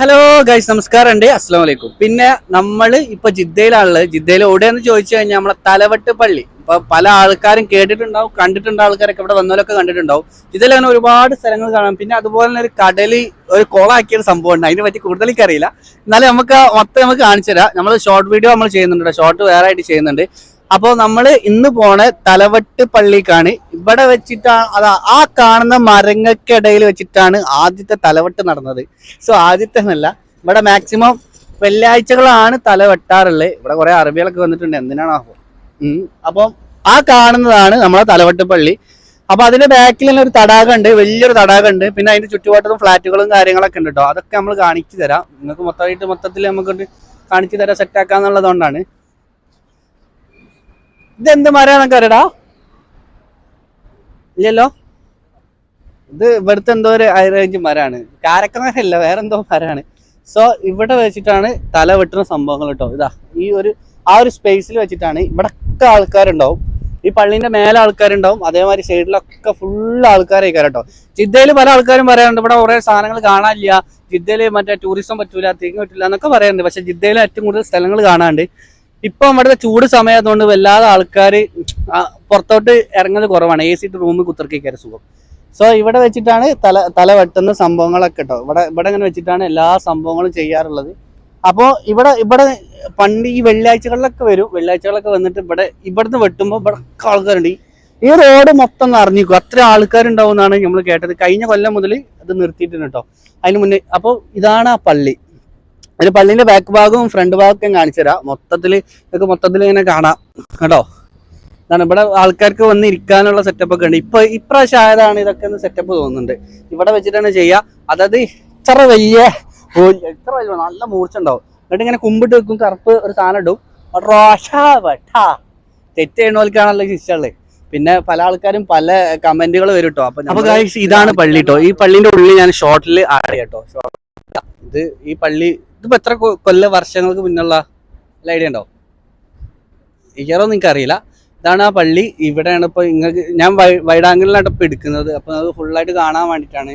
Hello guys നമസ്കാരം ഉണ്ട് അസ്സാം വലൈക്കും പിന്നെ നമ്മൾ ഇപ്പൊ ജിദ്ദയിലാണുള്ളത്. ജിദ്ദയിൽ എവിടെയെന്ന് ചോദിച്ചു കഴിഞ്ഞാൽ നമ്മളെ തലവട്ട് പള്ളി. ഇപ്പൊ പല ആൾക്കാരും കേട്ടിട്ടുണ്ടാവും കണ്ടിട്ടുണ്ട് ആൾക്കാരൊക്കെ ഇവിടെ വന്നവരൊക്കെ കണ്ടിട്ടുണ്ടാവും. ജിദ്ദയിൽ അങ്ങനെ ഒരുപാട് സ്ഥലങ്ങൾ കാണാം. പിന്നെ അതുപോലെ തന്നെ ഒരു കടലി ഒരു കുളമാക്കിയ ഒരു സംഭവം ഉണ്ട് അതിനെ പറ്റി കൂടുതൽ എനിക്കറിയില്ല. എന്നാലും നമുക്ക് മൊത്തം നമുക്ക് കാണിച്ചു തരാം. നമ്മൾ ഷോർട്ട് വീഡിയോ നമ്മൾ ചെയ്യുന്നുണ്ട്. ഷോർട്ട് വേറെ ആയിട്ട് ചെയ്യുന്നുണ്ട്. അപ്പോൾ നമ്മൾ ഇന്ന് പോണ തലവട്ട് പള്ളിക്കാണ്. ഇവിടെ വെച്ചിട്ടാണ് അതാ ആ കാണുന്ന മരങ്ങൾക്കിടയിൽ വെച്ചിട്ടാണ് ആദ്യത്തെ തലവട്ട് നടന്നത്. സോ ആദ്യത്തെ എന്നല്ല ഇവിടെ മാക്സിമം വെള്ളിയാഴ്ചകളാണ് തല വെട്ടാറുള്ളത് ഇവിടെ കുറെ അറബികളൊക്കെ വന്നിട്ടുണ്ട്. എന്തിനാണ് അപ്പോൾ അപ്പം ആ കാണുന്നതാണ് നമ്മളെ തലവട്ട് പള്ളി. അപ്പൊ അതിന്റെ ബാക്കിൽ തന്നെ ഒരു തടാകം ഉണ്ട് വലിയൊരു തടാകം ഉണ്ട് പിന്നെ അതിന്റെ ചുറ്റുപാട്ടത്തും ഫ്ലാറ്റുകളും കാര്യങ്ങളൊക്കെ ഉണ്ട് കേട്ടോ അതൊക്കെ നമ്മൾ കാണിച്ചു തരാം. നിങ്ങൾക്ക് മൊത്തമായിട്ട് മൊത്തത്തിൽ നമുക്ക് കാണിച്ചു തരാം സെറ്റ് ആക്കാന്നുള്ളതുകൊണ്ടാണ്. ഇതെന്ത് മരമാണെന്നൊക്കെ അറിയടാ ഇല്ലല്ലോ? ഇത് ഇവിടുത്തെ എന്തോ ഒരു ഹൈറേഞ്ച് മരാണ് മരമാണ്. വേറെ എന്തോ മരമാണ്. സോ ഇവിടെ വെച്ചിട്ടാണ് തല വെട്ടുന്ന സംഭവങ്ങൾ കേട്ടോ ഇതാ ഈ ഒരു ആ ഒരു സ്പേസിൽ വെച്ചിട്ടാണ് ഇവിടെ ഒക്കെ ആൾക്കാരുണ്ടാവും. ഈ പള്ളിന്റെ മേലെ ആൾക്കാരുണ്ടാവും. അതേമാതിരി സൈഡിലൊക്കെ ഫുൾ ആൾക്കാരായി കേട്ടോ ജിദ്ദയിൽ പല ആൾക്കാരും പറയാറുണ്ട് ഇവിടെ കുറെ സാധനങ്ങൾ കാണാനില്ല. ജിദ്ദയിൽ മറ്റേ ടൂറിസം പറ്റൂല തിരിഞ്ഞു പറ്റില്ല എന്നൊക്കെ പറയാറുണ്ട്. പക്ഷെ ജിദ്ദയിൽ ഏറ്റവും കൂടുതൽ സ്ഥലങ്ങൾ കാണാണ്ട് ഇപ്പൊ നമ്മുടെ ചൂട് സമയമായതുകൊണ്ട് വല്ലാതെ ആൾക്കാർ പുറത്തോട്ട് ഇറങ്ങുന്നത് കുറവാണ്. എ സി റൂമിൽ കുത്തിറക്കിക്കാറ് സുഖം. സോ ഇവിടെ വെച്ചിട്ടാണ് തല തല വെട്ടുന്ന സംഭവങ്ങളൊക്കെ കേട്ടോ ഇവിടെ ഇവിടെ ഇങ്ങനെ വെച്ചിട്ടാണ് എല്ലാ സംഭവങ്ങളും ചെയ്യാറുള്ളത്. അപ്പോൾ ഇവിടെ ഇവിടെ പണ്ട് ഈ വെള്ളിയാഴ്ചകളിലൊക്കെ വരും. വെള്ളിയാഴ്ചകളൊക്കെ വന്നിട്ട് ഇവിടെ ഇവിടുന്ന് വെട്ടുമ്പോൾ ഇവിടെ ആൾക്കാരുണ്ട്. ഈ- ഈ റോഡ് മൊത്തം നിറഞ്ഞിരിക്കും. അത്ര ആൾക്കാരുണ്ടാവും എന്നാണ് നമ്മൾ കേട്ടത്. കഴിഞ്ഞ കൊല്ലം മുതൽ അത് നിർത്തിയിട്ടുണ്ട് കേട്ടോ അതിന് മുന്നേ അപ്പോൾ ഇതാണ് ആ പള്ളി. ഒരു പള്ളിന്റെ ബാക്ക് ഭാഗവും ഫ്രണ്ട് ഭാഗവും ഒക്കെ കാണിച്ചു തരാം. മൊത്തത്തിൽ ഇതൊക്കെ മൊത്തത്തിൽ ഇങ്ങനെ കാണാം. കേട്ടോ? ഇതാണ് ഇവിടെ ആൾക്കാർക്ക് വന്ന് ഇരിക്കാനുള്ള സെറ്റപ്പ് ഒക്കെ ഉണ്ട്. ഇപ്പൊ ഇപ്രാവശ്യം ആയതാണ് ഇതൊക്കെ ഒന്ന് സെറ്റപ്പ് തോന്നുന്നുണ്ട്. ഇവിടെ വെച്ചിട്ടാണ് ചെയ്യുക അതായത് ഇത്ര വലിയ ഇത്ര വലിയ നല്ല മൂർച്ച ഉണ്ടാവും. എന്നിട്ട് ഇങ്ങനെ കുമ്പിട്ട് വെക്കും കറുപ്പ് ഒരു സാധനം ഇടും. തെറ്റ് ചെയ്യണോൽക്കാണല്ലോ ഇഷ്ടമുള്ളത് പിന്നെ പല ആൾക്കാരും പല കമന്റുകൾ വരും കേട്ടോ അപ്പൊ അപ്പൊ ഇതാണ് പള്ളി കേട്ടോ ഈ പള്ളിന്റെ ഉള്ളിൽ ഞാൻ ഷോർട്ടിൽ ആഡ് കേട്ടോ ഇത് ഈ പള്ളി ഇതിപ്പോ എത്ര കൊല്ല വർഷങ്ങൾക്ക് മുന്നുള്ള ഐഡിയ ഉണ്ടോ? ഇയറോ നിങ്ങൾക്ക് അറിയില്ല ഇതാണ് ആ പള്ളി. ഇവിടെയാണ് ഇപ്പൊ നിങ്ങൾക്ക് ഞാൻ വൈഡാങ്കിളിലാണ് ഇപ്പൊ എടുക്കുന്നത്. അപ്പൊ അത് ഫുള്ളായിട്ട് കാണാൻ വേണ്ടിയിട്ടാണ്.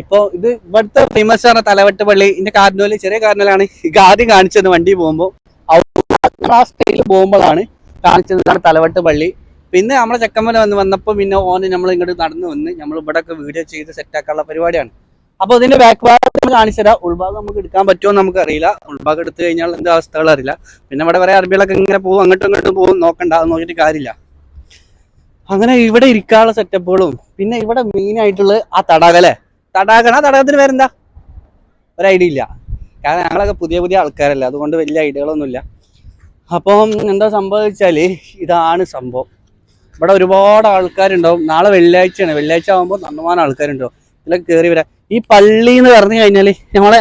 ഇപ്പൊ ഇത് ഇവിടുത്തെ ഫേമസ് ആണ് തലവെട്ട് പള്ളി. ഇതിന്റെ കാർഡിനോൽ ചെറിയ കാർഡിനോലാണ് ഇത് ആദ്യം കാണിച്ചത് വണ്ടി പോകുമ്പോൾ ആ പോകുമ്പോഴാണ് കാണിച്ചതാണ് തലവെട്ട് പള്ളി. പിന്നെ നമ്മളെ ചെക്കമ്മല വന്ന് വന്നപ്പോൾ പിന്നെ ഓന് നമ്മൾ ഇങ്ങോട്ട് നടന്നു വന്ന് നമ്മൾ ഇവിടെ ഒക്കെ വീഡിയോ ചെയ്ത് സെറ്റ് ആക്കാനുള്ള പരിപാടിയാണ്. അപ്പോൾ ഇതിന്റെ ബാക്ക് ഭാഗത്ത് കാണിച്ചു തരാം. ഉൾഭാഗം നമുക്ക് എടുക്കാൻ പറ്റുമോ നമുക്ക് അറിയില്ല ഉൾഭാഗം എടുത്തു കഴിഞ്ഞാൽ എന്താ അവസ്ഥകൾ അറിയില്ല. പിന്നെ ഇവിടെ വരെ അറബികളൊക്കെ ഇങ്ങനെ പോകും. അങ്ങോട്ടും ഇങ്ങോട്ടും പോകും. നോക്കണ്ട. അത് നോക്കിയിട്ട് കാര്യമില്ല. അങ്ങനെ ഇവിടെ ഇരിക്കാനുള്ള സെറ്റപ്പുകളും പിന്നെ ഇവിടെ മെയിൻ ആയിട്ടുള്ള ആ തടാകം അല്ലേ? തടാകം. ആ തടാകത്തിന് പേരെന്താ? ഒരു ഐഡിയ ഇല്ല. കാരണം ഞങ്ങളൊക്കെ പുതിയ പുതിയ ആൾക്കാരല്ലേ. അതുകൊണ്ട് വലിയ ഐഡിയകളൊന്നുമില്ല അപ്പം എന്താ സംഭവിച്ചാൽ ഇതാണ് സംഭവം. ഇവിടെ ഒരുപാട് ആൾക്കാരുണ്ടാവും. നാളെ വെള്ളിയാഴ്ചയാണ്. വെള്ളിയാഴ്ച ആകുമ്പോൾ നന്നമാനം ആൾക്കാരുണ്ടാവും. ഇതിലൊക്കെ കയറി വരാം ഈ പള്ളി എന്ന് പറഞ്ഞു കഴിഞ്ഞാൽ നമ്മളെ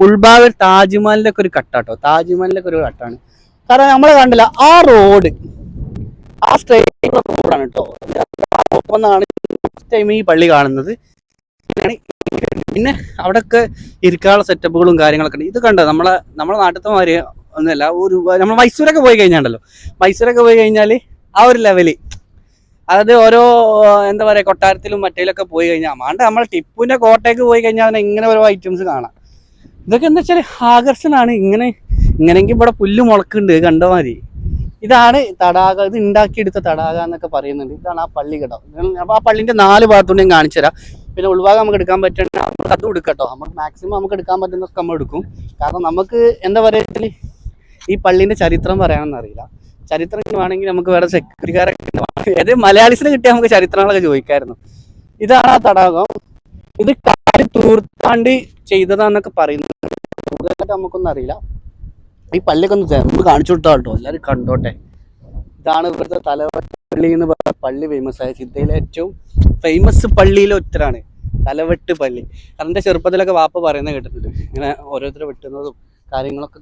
ഉൾഭാഗം താജ്മഹലിന്റെ ഒക്കെ ഒരു കട്ടാട്ടോ. താജ്മഹലിന്റെ ഒക്കെ ഒരു കട്ടാണ്. കാരണം നമ്മളെ കണ്ടില്ല ആ റോഡ് ആ സ്ട്രേറ്റ് റോഡാണ് കേട്ടോ ഒന്നാണ് ടൈം ഈ പള്ളി കാണുന്നത്. പിന്നെ അവിടെയൊക്കെ ഇരിക്കാനുള്ള സെറ്റപ്പുകളും കാര്യങ്ങളൊക്കെ ഉണ്ട്. ഇത് കണ്ടോ? നമ്മളെ നമ്മളെ നാട്ടിലത്തെ മാതിരി ഒന്നുമല്ല ഒരു നമ്മൾ മൈസൂരൊക്കെ പോയി കഴിഞ്ഞാണ്ടല്ലോ. മൈസൂരൊക്കെ പോയി കഴിഞ്ഞാൽ ആ ഒരു ലെവൽ അതായത് ഓരോ എന്താ പറയാ കൊട്ടാരത്തിലും മറ്റേലൊക്കെ പോയി കഴിഞ്ഞാൽ അമാണ്ട് നമ്മൾ ടിപ്പുവിന്റെ കോട്ടയ്ക്ക് പോയി കഴിഞ്ഞാൽ അതിന് ഇങ്ങനെ ഓരോ ഐറ്റംസ് കാണാം. ഇതൊക്കെ എന്താ വെച്ചാൽ ആകർഷണമാണ് ഇങ്ങനെ ഇങ്ങനെയെങ്കിൽ ഇവിടെ പുല്ല് മുളക്കുണ്ട് കണ്ട മാതിരി. ഇതാണ് തടാക ഇത് ഉണ്ടാക്കിയെടുത്ത തടാക എന്നൊക്കെ പറയുന്നുണ്ട്. ഇതാണ് ആ പള്ളി കേട്ടോ. അപ്പോൾ ആ പള്ളിന്റെ നാല് ഭാഗത്തുകൊണ്ട് ഞാൻ കാണിച്ചു തരാം. പിന്നെ ഉൾഭാഗം നമുക്ക് എടുക്കാൻ നമുക്ക് അതും എടുക്കട്ടോ നമുക്ക് മാക്സിമം നമുക്ക് എടുക്കാൻ പറ്റുന്നതൊക്കെ നമ്മൾ എടുക്കും. കാരണം നമുക്ക് എന്താ പറയുക ഈ പള്ളിന്റെ ചരിത്രം പറയാനൊന്നും അറിയില്ല. ചരിത്രം വേണമെങ്കിൽ നമുക്ക് വേറെ സെക്യൂരിക്കാരൊക്കെ അതായത് മലയാളീസിന് കിട്ടിയാൽ നമുക്ക് ചരിത്രങ്ങളൊക്കെ ചോദിക്കായിരുന്നു. ഇതാണ് ആ തടാകം. ഇത് കാൽ തൂർത്താണ്ടി ചെയ്തതാന്നൊക്കെ പറയുന്നു. കൂടുതലായിട്ട് നമുക്കൊന്നും അറിയില്ല. ഈ പള്ളിയൊക്കെ ഒന്ന് നമുക്ക് കാണിച്ചു കൊടുത്താൽ കേട്ടോ എല്ലാവരും കണ്ടോട്ടെ. ഇതാണ് ഇവിടുത്തെ തലവെട്ട് എന്ന് പറഞ്ഞ പള്ളി ഫേമസ് ആയ ചിന്തയിലെ ഏറ്റവും ഫേമസ് പള്ളിയിലെ ഒറ്റരാണ്. തലവെട്ട് പള്ളി. എന്റെ ചെറുപ്പത്തിലൊക്കെ വാപ്പ പറയുന്നത് കേട്ടിട്ടുണ്ട്. ഇങ്ങനെ ഓരോരുത്തരെ വെട്ടുന്നതും കാര്യങ്ങളൊക്കെ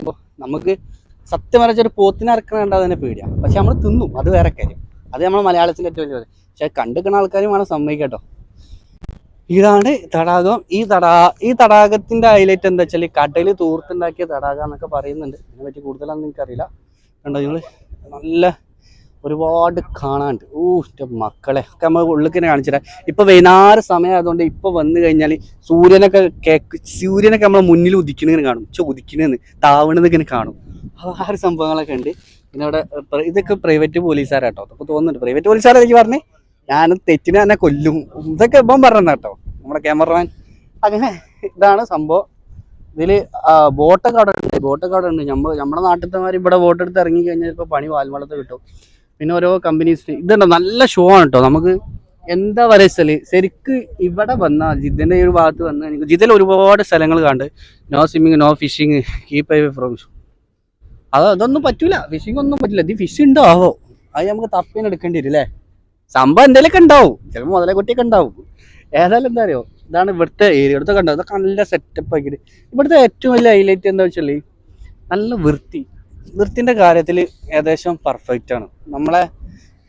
പറയുമ്പോൾ നമുക്ക് സത്യം പറഞ്ഞ ഒരു പോത്തിനെ ഇറക്കണ കണ്ടാൽ തന്നെ പേടിയാണ് പക്ഷെ നമ്മൾ തിന്നും അത് വേറെ കാര്യം. അത് നമ്മൾ മലയാളത്തിന്റെ ഏറ്റവും വലിയ. പക്ഷെ കണ്ടുക്കുന്ന ആൾക്കാരും വേണം സമ്മതിക്കട്ടോ ഇതാണ് തടാകം. ഈ തടാ ഈ തടാകത്തിന്റെ ഹൈലൈറ്റ് എന്താ വെച്ചാൽ കടൽ തൂർത്തുണ്ടാക്കിയ തടാകം എന്നൊക്കെ പറയുന്നുണ്ട്. അതിനെപ്പറ്റി പറ്റി കൂടുതലൊന്നും എനിക്കറിയില്ല. കണ്ടോ നിങ്ങൾ നല്ല ഒരുപാട് കാണാണ്ട് ഓ എന്റെ മക്കളെ. ഒക്കെ നമ്മൾ ഉള്ളിൽ കാണിച്ചുതരാം ഇപ്പൊ വൈകുന്നേരം സമയം ആയതുകൊണ്ട് ഇപ്പൊ വന്നു കഴിഞ്ഞാൽ സൂര്യനൊക്കെ കേക്ക് സൂര്യനൊക്കെ നമ്മളെ മുന്നിൽ ഉദിക്കണേന്ന് കാണും. ഉച്ച ഉദിക്കണെന്ന് താവണത് ഇങ്ങനെ കാണും. ആ ഒരു സംഭവങ്ങളൊക്കെ ഉണ്ട്. പിന്നെ അവിടെ ഇതൊക്കെ പ്രൈവറ്റ് പോലീസുകാരാട്ടോ. അപ്പൊ തോന്നുന്നുണ്ട്. പ്രൈവറ്റ് പോലീസുകാരെനിക്ക് പറഞ്ഞേ. ഞാൻ തെറ്റിനെ തന്നെ കൊല്ലും. ഇതൊക്കെ ഇപ്പം പറഞ്ഞ കേട്ടോ. നമ്മുടെ ക്യാമറമാൻ അങ്ങനെ ഇതാണ് സംഭവം. ഇതിൽ ബോട്ടൊക്കെ അവിടെ ഉണ്ട്. ബോട്ടൊക്കെ അവിടെ ഉണ്ട്. നമ്മൾ നമ്മുടെ നാട്ടിലത്തെ മാതിരി ഇവിടെ ബോട്ടെടുത്ത് ഇറങ്ങി കഴിഞ്ഞാൽ ഇപ്പോൾ പണി വാൽവളത്ത് കിട്ടും. പിന്നെ ഓരോ കമ്പനീസ് ഇതുണ്ടോ. നല്ല ഷോ ആണ് കേട്ടോ നമുക്ക് എന്താ പറയുക വെച്ചാൽ ശരിക്ക് ഇവിടെ വന്നാൽ ജിദ്ദിന്റെ ഒരു ഭാഗത്ത് വന്നാൽ എനിക്ക് ജിദ്ദിൽ ഒരുപാട് സ്ഥലങ്ങൾ കണ്ട്. No swimming no fishing keep eye from അത് അതൊന്നും പറ്റൂല. ഫിഷിംഗ് ഒന്നും പറ്റില്ല ഇത് ഫിഷ് ഉണ്ടോ? ആവോ? അത് നമുക്ക് തപ്പിന് എടുക്കേണ്ടി വരും അല്ലേ സംഭവം എന്തെങ്കിലുമൊക്കെ ഉണ്ടാവും. ചിലപ്പോൾ മുതലേ കുട്ടിയൊക്കെ ഉണ്ടാവും. ഏതായാലും എന്താ അറിയോ? ഇതാണ് ഇവിടുത്തെ ഏരിയ ഇവിടുത്തെ കണ്ടോ? ഇതൊക്കെ നല്ല സെറ്റപ്പ് ആക്കിയിട്ട്. ഇവിടുത്തെ ഏറ്റവും വലിയ ഹൈലൈറ്റ് എന്താ വെച്ചാൽ നല്ല വൃത്തി. വൃത്തിന്റെ കാര്യത്തിൽ ഏകദേശം പെർഫെക്റ്റ് ആണ്. നമ്മളെ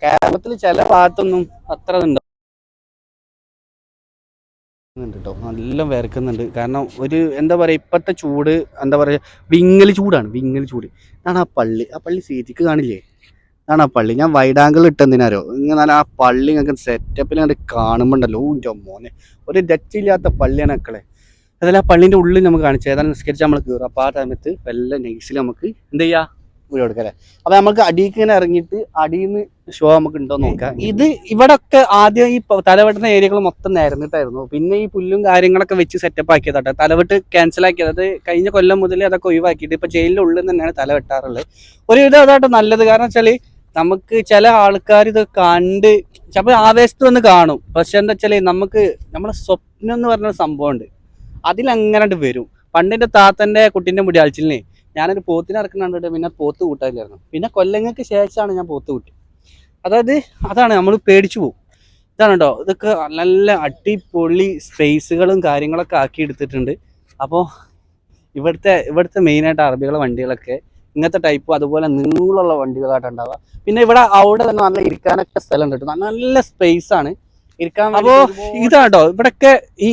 കേരളത്തിൽ ചില ഭാഗത്തൊന്നും അത്ര ഉണ്ടോ നല്ല വിറക്കുന്നുണ്ട് കാരണം ഒരു എന്താ പറയുക ഇപ്പോഴത്തെ ചൂട് എന്താ പറയുക വിങ്ങൽ ചൂടാണ്. വിങ്ങൽ ചൂട്. ഇതാണ് ആ പള്ളി. ആ പള്ളി സീറ്റിക്ക് കാണില്ലേ? ഇതാണ് ആ പള്ളി. ഞാൻ വൈഡ് ആംഗിൾ ഇട്ടെന്തിനാരോ ഇങ്ങനെ ആ പള്ളി ഞങ്ങൾക്ക് സെറ്റപ്പിൽ അങ്ങോട്ട് കാണുമ്പോണ്ടല്ലോ മോനെ. ഒരു രക്ഷയില്ലാത്ത പള്ളിയാണ് മക്കളെ. അതല്ല ആ പള്ളിന്റെ ഉള്ളിൽ നമുക്ക് കാണിച്ചു ഏതാണ്ട് നിസ്കരിച്ച് നമ്മൾ കയറും അപ്പോൾ ആ സമയത്ത് വല്ല നൈസിൽ നമുക്ക് എന്ത് ചെയ്യുക വീട് കൊടുക്കല്ലേ അപ്പൊ നമുക്ക് അടിയിൽ ഇങ്ങനെ ഇറങ്ങിയിട്ട് അടിയിൽ നിന്ന് ഷോ നമുക്ക് ഉണ്ടോ നോക്കാം. ഇത് ഇവിടെ ഒക്കെ ആദ്യം ഈ തലവെട്ടുന്ന ഏരിയകൾ മൊത്തം നേരന്നിട്ടായിരുന്നു. പിന്നെ ഈ പുല്ലും കാര്യങ്ങളൊക്കെ വെച്ച് സെറ്റപ്പ് ആക്കിയതാട്ടെ. തലവെട്ട് ക്യാൻസൽ ആക്കിയത്. അത് കഴിഞ്ഞ കൊല്ലം മുതൽ അതൊക്കെ ഒഴിവാക്കിയിട്ട് ഇപ്പൊ ജയിലിന്റെ ഉള്ളിൽ തന്നെയാണ് തലവെട്ടാറുള്ളത്. ഒരുവിധം അതായിട്ട് നല്ലത്. കാരണം വെച്ചാൽ നമുക്ക് ചില ആൾക്കാർ ഇത് കണ്ട് ചിലപ്പോൾ ആവേശത്ത് വന്ന് കാണും. പക്ഷെ എന്താ വെച്ചാൽ നമുക്ക് നമ്മളെ സ്വപ്നം എന്ന് പറഞ്ഞ സംഭവം സംഭവമുണ്ട് അതിലങ്ങനെ വരും. പണ്ട് എന്റെ താത്തന്റെ കുട്ടീന്റെ മുടി അഴിച്ചില്ലേ ഞാനൊരു പോത്തിനെ ഇറക്കുന്ന കണ്ടിട്ട് പിന്നെ പോത്ത് കൂട്ടാനില്ലായിരുന്നു. പിന്നെ കൊല്ലങ്ങൾക്ക് ശേഷമാണ് ഞാൻ പോത്ത് കൂട്ടി. അതായത് അതാണ് നമ്മൾ പേടിച്ചു പോകും ഇതാണ് കേട്ടോ ഇതൊക്കെ നല്ല അടിപൊളി സ്പേസുകളും കാര്യങ്ങളൊക്കെ ആക്കി എടുത്തിട്ടുണ്ട് അപ്പോൾ ഇവിടുത്തെ ഇവിടുത്തെ മെയിനായിട്ട് അറബികളെ വണ്ടികളൊക്കെ ഇങ്ങനത്തെ ടൈപ്പ് അതുപോലെ നീളമുള്ള വണ്ടികളായിട്ട് ഉണ്ടാവുക. പിന്നെ ഇവിടെ അവിടെ തന്നെ നല്ല ഇരിക്കാനൊക്കെ സ്ഥലം കിട്ടും. നല്ല സ്പേസ് ആണ് അപ്പോ ഇതാട്ടോ ഇവിടൊക്കെ ഈ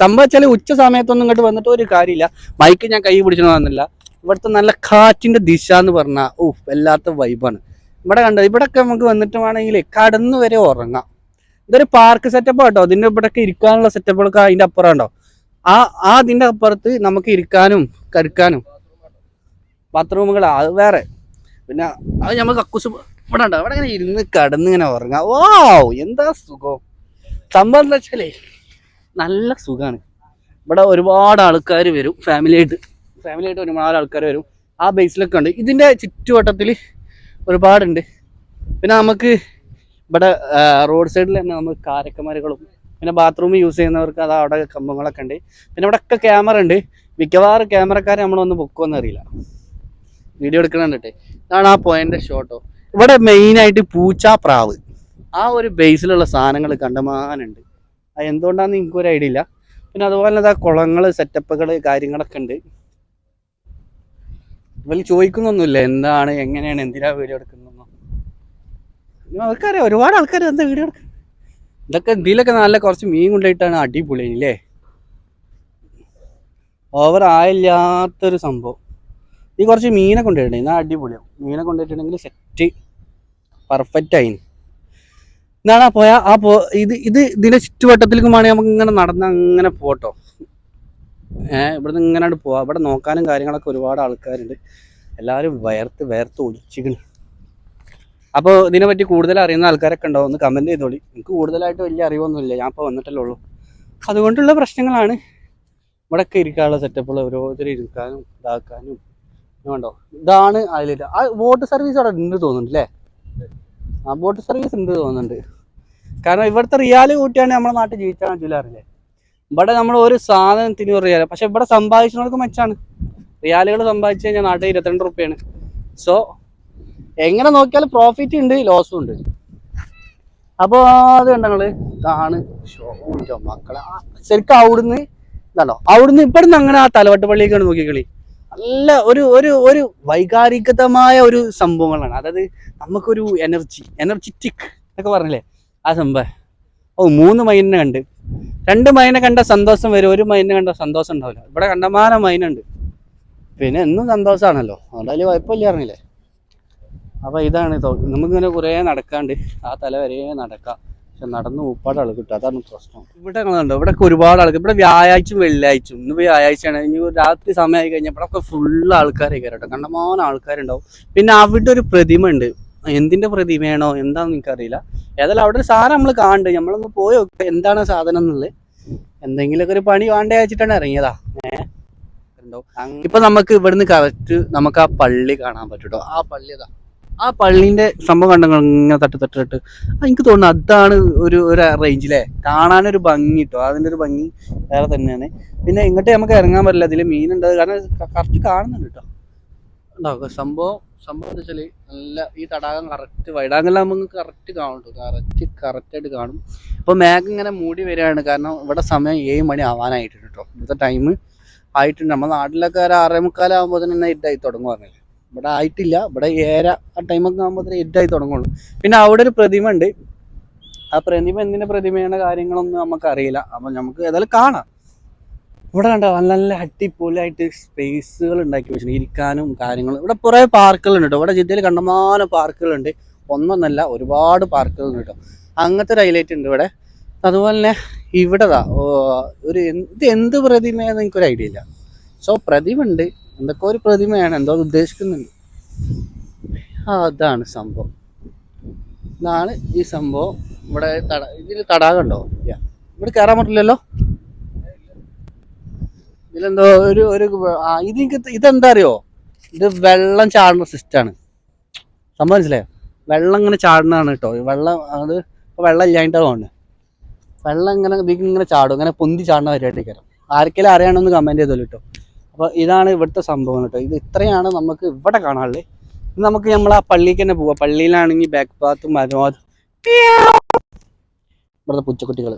സംഭവിച്ചാൽ ഉച്ച സമയത്തൊന്നും ഇങ്ങോട്ട് വന്നിട്ട് ഒരു കാര്യമില്ല. മൈക്ക് ഞാൻ കൈ പിടിച്ചു വന്നില്ല. ഇവിടുത്തെ നല്ല കാറ്റിന്റെ ദിശ എന്ന് പറഞ്ഞാൽ ഓ വല്ലാത്ത വൈബാണ് ഇവിടെ കണ്ടോ ഇവിടൊക്കെ നമുക്ക് വന്നിട്ട് വേണമെങ്കിൽ കടന്നു വരെ ഉറങ്ങാം. ഇതൊരു പാർക്ക് സെറ്റപ്പ് കേട്ടോ ഇതിന്റെ ഇവിടൊക്കെ ഇരിക്കാനുള്ള സെറ്റപ്പുകളൊക്കെ അതിന്റെ അപ്പുറം ഉണ്ടോ ആ ആ അതിന്റെ അപ്പുറത്ത് നമുക്ക് ഇരിക്കാനും കരുക്കാനും ബാത്റൂമുകൾ അത് വേറെ. പിന്നെ അത് നമുക്ക് കക്കൂസ് ഇവിടെ ഉണ്ടോ അവിടെ ഇങ്ങനെ ഇരുന്ന് കടന്ന് ഇങ്ങനെ ഉറങ്ങാം. ഓ എന്താ സുഖം? സംഭവം എന്താ വെച്ചാലേ നല്ല സുഖമാണ് ഇവിടെ ഒരുപാട് ആൾക്കാർ വരും ഫാമിലി ആയിട്ട്. ഫാമിലി ആയിട്ട് ഒരുപാട് ആൾക്കാർ വരും. ആ ബേസിലൊക്കെ ഉണ്ട്. ഇതിന്റെ ചുറ്റുവട്ടത്തിൽ ഒരുപാടുണ്ട്. പിന്നെ നമുക്ക് ഇവിടെ റോഡ് സൈഡിൽ തന്നെ നമുക്ക് കാരക്കമരകളും പിന്നെ ബാത്റൂം യൂസ് ചെയ്യുന്നവർക്ക് അത് അവിടെ കമ്പങ്ങളൊക്കെ ഉണ്ട്. പിന്നെ ഇവിടെ ഒക്കെ ക്യാമറ ഉണ്ട്. മിക്കവാറും ക്യാമറക്കാരെ നമ്മളൊന്ന് പൊക്കുമെന്ന് അറിയില്ല. വീഡിയോ എടുക്കണുണ്ടെ ഇതാണ് ആ പോയിന്റ് ഷോട്ടോ ഇവിടെ മെയിനായിട്ട് പൂച്ച പ്രാവ് ആ ഒരു ബേസിലുള്ള സാധനങ്ങൾ കണ്ടമാനുണ്ട്. അത് എന്തുകൊണ്ടാണെന്ന് എനിക്ക് ഒരു ഐഡിയ ഇല്ല. പിന്നെ അതുപോലെ തന്നെ കുളങ്ങൾ സെറ്റപ്പുകൾ കാര്യങ്ങളൊക്കെ ഉണ്ട് ഇവർ ചോദിക്കുന്നൊന്നുമില്ല എന്താണ് എങ്ങനെയാണ് എന്തിനാ വീഡിയോ എടുക്കുന്നതെന്നോ. ആൾക്കാരെ ഒരുപാട് ആൾക്കാർ എന്താ വീഡിയോ എടുക്കുന്നത് ഇതൊക്കെ ഇതിലൊക്കെ നല്ല കുറച്ച് മീൻ കൊണ്ടുപോയിട്ടാണ് അടിപൊളി അല്ലേ ഓവർ ആയില്ലാത്തൊരു സംഭവം. ഈ കുറച്ച് മീനെ കൊണ്ടുപോയിട്ടുണ്ട് എന്നാൽ അടിപൊളിയാവും മീനെ കൊണ്ടുപോയിട്ടുണ്ടെങ്കിൽ സെറ്റ് പെർഫെക്റ്റ് ആയി. എന്നാണ് ആ പോയ ആ പോ ഇത് ഇത് ഇതിന്റെ ചുറ്റുവട്ടത്തിലേക്ക് വേണമെങ്കിൽ നമുക്ക് ഇങ്ങനെ നടന്ന് അങ്ങനെ പോട്ടോ. ഏഹ് ഇവിടുന്ന് ഇങ്ങനെ പോവാം. ഇവിടെ നോക്കാനും കാര്യങ്ങളൊക്കെ ഒരുപാട് ആൾക്കാരുണ്ട്. എല്ലാവരും വയർത്ത് വയർത്ത് ഒലിച്ചിക്കണ്. അപ്പോൾ ഇതിനെപ്പറ്റി കൂടുതൽ അറിയുന്ന ആൾക്കാരൊക്കെ ഉണ്ടാവും. ഒന്ന് കമന്റ് ചെയ്തോളി. എനിക്ക് കൂടുതലായിട്ട് വലിയ അറിവൊന്നുമില്ല. ഞാൻ ഇപ്പോൾ വന്നിട്ടല്ലേ ഉള്ളൂ. അതുകൊണ്ടുള്ള പ്രശ്നങ്ങളാണ്. ഇവിടെയൊക്കെ ഇരിക്കാനുള്ള സെറ്റപ്പുകൾ ഓരോരുത്തരും ഇരിക്കാനും ഇതാക്കാനും വേണ്ടോ ഇതാണ് ഹൈലൈറ്റ്. ആ ബോട്ട് സർവീസ് അവിടെ ഉണ്ട് തോന്നുന്നുണ്ട് അല്ലേ ആ ബോട്ട് സർവീസ് ഉണ്ട് തോന്നുന്നുണ്ട്. കാരണം ഇവിടുത്തെ റിയാൽ കൂട്ടിയാണ് നമ്മുടെ നാട്ടിൽ ജീവിച്ചാൽ പറ്റില്ലാറില്ലേ ഇവിടെ നമ്മൾ ഒരു സാധനത്തിന് ഒരു റിയാല പക്ഷെ ഇവിടെ സമ്പാദിച്ചവർക്ക് മെച്ചാണ്. റിയാലുകൾ സമ്പാദിച്ചു കഴിഞ്ഞാൽ നാട്ടിൽ ഇരുപത്തിരണ്ട് റുപ്യാണ്. സോ എങ്ങനെ നോക്കിയാലും പ്രോഫിറ്റ് ഉണ്ട് ലോസും ഉണ്ട്. അപ്പോൾ അത് കണ്ടങ്ങൾ ഇതാണ് മക്കളെ. ശരിക്കും അവിടുന്ന് ഇതാണോ? അവിടുന്ന് ഇവിടുന്ന് അങ്ങനെ ആ തലവട്ട പള്ളിയൊക്കെയാണ് നോക്കിക്കളി നല്ല ഒരു ഒരു ഒരു വൈകാരികതമായ ഒരു സംഭവങ്ങളാണ്. അതായത് നമുക്കൊരു എനർജി എനർജറ്റിക് എന്നൊക്കെ പറഞ്ഞില്ലേ? ആ സംഭവം. ഓ മൂന്ന് മൈനിനെ കണ്ട്. രണ്ട് മൈനെ കണ്ട സന്തോഷം വരും ഒരു മൈനെ കണ്ട സന്തോഷം ഉണ്ടാവില്ല. ഇവിടെ കണ്ടമാനം മൈനുണ്ട് പിന്നെ എന്നും സന്തോഷമാണല്ലോ അതുകൊണ്ട് വലിയ കുഴപ്പമില്ല അറിഞ്ഞില്ലേ അപ്പോൾ ഇതാണ് നമുക്കിങ്ങനെ കുറേ നടക്കാണ്ട്. ആ തല വരെ നടക്കാം. പക്ഷെ നടന്ന് ഒരുപാട് ആൾ കിട്ടും. അതാണ് പ്രശ്നം. ഇവിടെ കണ്ടോ ഇവിടെ ഒരുപാട് ആൾക്കാർ ഇവിടെ വ്യാഴാഴ്ചയും വെള്ളിയാഴ്ചയും. ഇന്ന് വ്യാഴാഴ്ചയാണ്. ഇനി രാത്രി സമയമായി കഴിഞ്ഞാൽ ഇവിടെ ഒക്കെ ഫുള്ള് ആൾക്കാരെ കയറട്ടെ കണ്ടമാനം ആൾക്കാരുണ്ടാവും. പിന്നെ അവിടെ ഒരു പ്രതിമ ഉണ്ട് എന്തിന്റെ പ്രതിമയാണോ? എന്താണെന്ന് എനിക്കറിയില്ല. ഏതായാലും അവിടെ ഒരു സാധനം നമ്മൾ കാണുന്നുണ്ട് നമ്മളൊന്ന് പോയി എന്താണ് സാധനം എന്നുള്ളത്. എന്തെങ്കിലുമൊക്കെ ഒരു പണി വേണ്ടേ വെച്ചിട്ടാണ് ഇറങ്ങിയതാ. ഏഹ് ഇപ്പൊ നമുക്ക് ഇവിടുന്ന് കറക്റ്റ് നമുക്ക് ആ പള്ളി കാണാൻ പറ്റൂട്ടോ. ആ പള്ളി ആ പള്ളിന്റെ സംഭവം കണ്ടോ ഇങ്ങനെ തട്ട് തട്ട് തട്ട്. എനിക്ക് തോന്നുന്നു അതാണ് ഒരു ഒരു റേഞ്ചിലെ കാണാനൊരു ഭംഗി കിട്ടും അതിന്റെ ഒരു ഭംഗി വേറെ തന്നെയാണ്. പിന്നെ ഇങ്ങോട്ട് നമുക്ക് ഇറങ്ങാൻ പറ്റില്ല. ഇതിൽ മീനുണ്ട് കാരണം കറക്റ്റ് കാണുന്നുണ്ട് കേട്ടോ ഉണ്ടാവും സംഭവം സംഭവം എന്താ വെച്ചാൽ നല്ല ഈ തടാകം കറക്റ്റ് വൈഡാങ്കെല്ലാം നമുക്ക് കറക്റ്റ് കാണും കറക്റ്റ് കറക്റ്റ് ആയിട്ട് കാണും. അപ്പോൾ മേഘം ഇങ്ങനെ മൂടി വരികയാണ്. കാരണം ഇവിടെ സമയം ഏഴ് മണി ആവാനായിട്ടുണ്ട് കേട്ടോ ഇന്നത്തെ ടൈം ആയിട്ടുണ്ട്. നമ്മുടെ നാട്ടിലൊക്കെ ഒരു ആറേ മുക്കാലാകുമ്പോൾ തന്നെ ഇഡായി തുടങ്ങും പറഞ്ഞില്ലേ? ഇവിടെ ആയിട്ടില്ല. ഇവിടെ ഏര ആ ടൈമൊക്കെ ആകുമ്പോൾ ഇഡായി തുടങ്ങുള്ളൂ. പിന്നെ അവിടെ ഒരു പ്രതിമ ഉണ്ട് ആ പ്രതിമ എന്തിന്റെ പ്രതിമയുടെ കാര്യങ്ങളൊന്നും നമുക്ക് അറിയില്ല അപ്പം നമുക്ക് ഏതായാലും കാണാം. ഇവിടെ കണ്ടോ നല്ല നല്ല അടിപൊളിയായിട്ട് സ്പേസുകൾ ഉണ്ടാക്കി വെച്ചിട്ടുണ്ട്. ഇരിക്കാനും കാര്യങ്ങളും. ഇവിടെ കുറേ പാർക്കുകളുണ്ട് കേട്ടോ. ഇവിടെ ജില്ലയിൽ കണ്ടമാനം പാർക്കുകളുണ്ട്. ഒന്നൊന്നല്ല ഒരുപാട് പാർക്കുകളുണ്ട് കേട്ടോ. അങ്ങനത്തെ ഒരു ഹൈലൈറ്റ് ഉണ്ട് ഇവിടെ. അതുപോലെ തന്നെ ഇവിടെതാ ഒരു എന്ത് എന്ത് പ്രതിമയെന്ന് എനിക്കൊരു ഐഡിയ ഇല്ല. സോ പ്രതിമ ഉണ്ട്. എന്തൊക്കെ ഒരു പ്രതിമയാണ് എന്തോ ഉദ്ദേശിക്കുന്നുണ്ട്. ആ അതാണ് സംഭവം. ഇതാണ് ഈ സംഭവം. ഇവിടെ തട ഇതിൽ തടാകമുണ്ടോ ഇവിടെ കയറാൻ പറ്റില്ലല്ലോ? ഇതിലെന്തോ ഒരു ഒരു ഇത് എനിക്ക് ഇതെന്താ അറിയോ ഇത് വെള്ളം ചാടുന്ന സിസ്റ്റമാണ്. സംഭവം മനസ്സിലായോ? വെള്ളം ഇങ്ങനെ ചാടുന്നതാണ് കേട്ടോ. വെള്ളം അത് വെള്ളം ഇല്ലാണ്ടാവുണ്ട് വെള്ളം ഇങ്ങനെ ഇതിങ്ങനെ ചാടും. ഇങ്ങനെ പൊന്തി ചാടുന്ന പരിപാടി കയറാം ആർക്കെങ്കിലും അറിയണമെന്ന് കമന്റ് ചെയ്തോളൂ കേട്ടോ. അപ്പോൾ ഇതാണ് ഇവിടുത്തെ സംഭവം കേട്ടോ. ഇത് ഇത്രയാണ് നമുക്ക് ഇവിടെ കാണാനുള്ളത് നമുക്ക് നമ്മൾ ആ പള്ളിക്ക് തന്നെ പോവാം. പള്ളിയിലാണെങ്കിൽ ബാക്ക് പാത്തും മരവാദം ഇവിടുത്തെ പുച്ചക്കുട്ടികൾ